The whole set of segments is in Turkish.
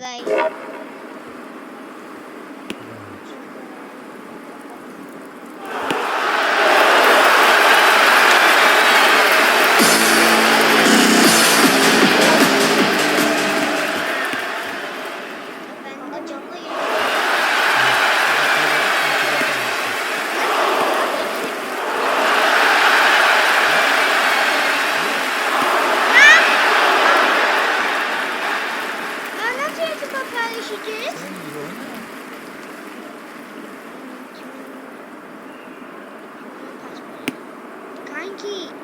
rồi. Pinky.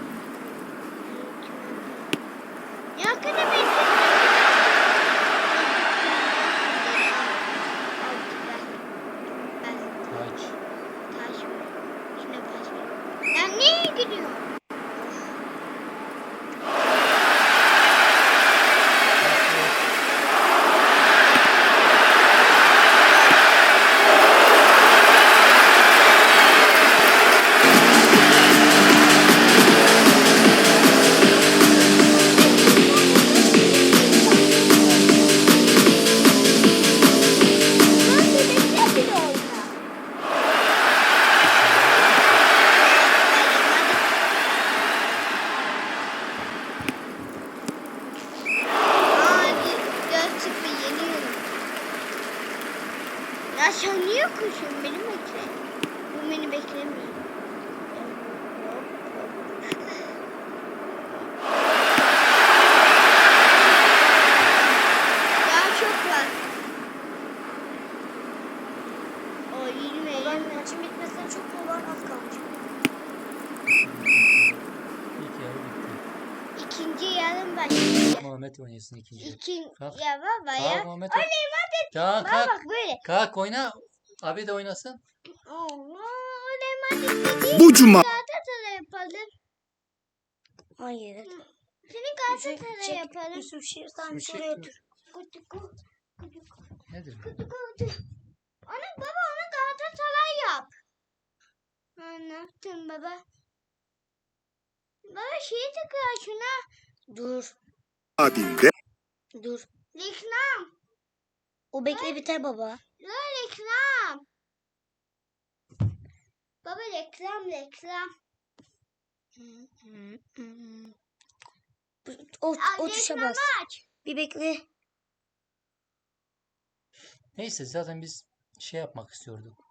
gidiyor? Sen niye koşuyorsun? Beni bekle. Bu beni beklemiyor. Çok var. O 20 Ben maçın bitmesine çok kolay az kalmış. İkinci yarım başlıyor. Muhammed oynasın ikinci. İkin Kalk. ya baba Kalk ya. Muhammed. Oley Muhammed. Ya Bak kalk. bak böyle. Kalk oyna. Abi de oynasın. Allah oley Muhammed. Bu cuma Galatasaray yapalım. Hayır. Seni Galatasaray yapalım. Yusuf Şiir sen şuraya otur. Kutu kutu Nedir? kutu kutu. Onu baba onu Galatasaray yap. Yaptın baba? Baba şeyi tıkla şuna. Dur. adinde Dur. Reklam. O bekle biter baba. La reklam. Baba reklam reklam. O, o tuşa bas. aç. Bir bekle. Neyse zaten biz şey yapmak istiyorduk.